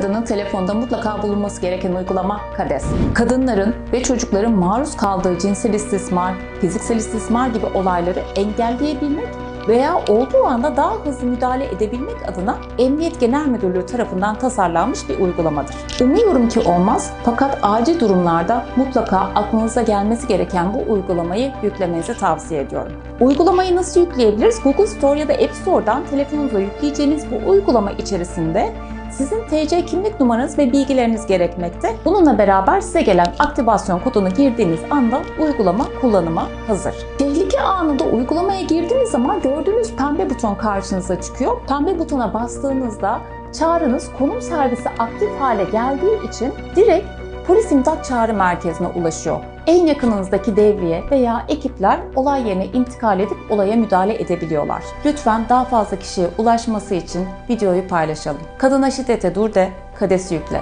kadının telefonda mutlaka bulunması gereken uygulama KADES. Kadınların ve çocukların maruz kaldığı cinsel istismar, fiziksel istismar gibi olayları engelleyebilmek veya olduğu anda daha hızlı müdahale edebilmek adına Emniyet Genel Müdürlüğü tarafından tasarlanmış bir uygulamadır. Umuyorum ki olmaz fakat acil durumlarda mutlaka aklınıza gelmesi gereken bu uygulamayı yüklemenizi tavsiye ediyorum. Uygulamayı nasıl yükleyebiliriz? Google Store ya da App Store'dan telefonunuza yükleyeceğiniz bu uygulama içerisinde sizin TC kimlik numaranız ve bilgileriniz gerekmekte. Bununla beraber size gelen aktivasyon kodunu girdiğiniz anda uygulama kullanıma hazır. Tehlike anında uygulamaya girdiğiniz zaman gördüğünüz pembe buton karşınıza çıkıyor. Pembe butona bastığınızda çağrınız konum servisi aktif hale geldiği için direkt polis imdat çağrı merkezine ulaşıyor. En yakınınızdaki devriye veya ekipler olay yerine intikal edip olaya müdahale edebiliyorlar. Lütfen daha fazla kişiye ulaşması için videoyu paylaşalım. Kadına şiddete dur de, kadesi yükle.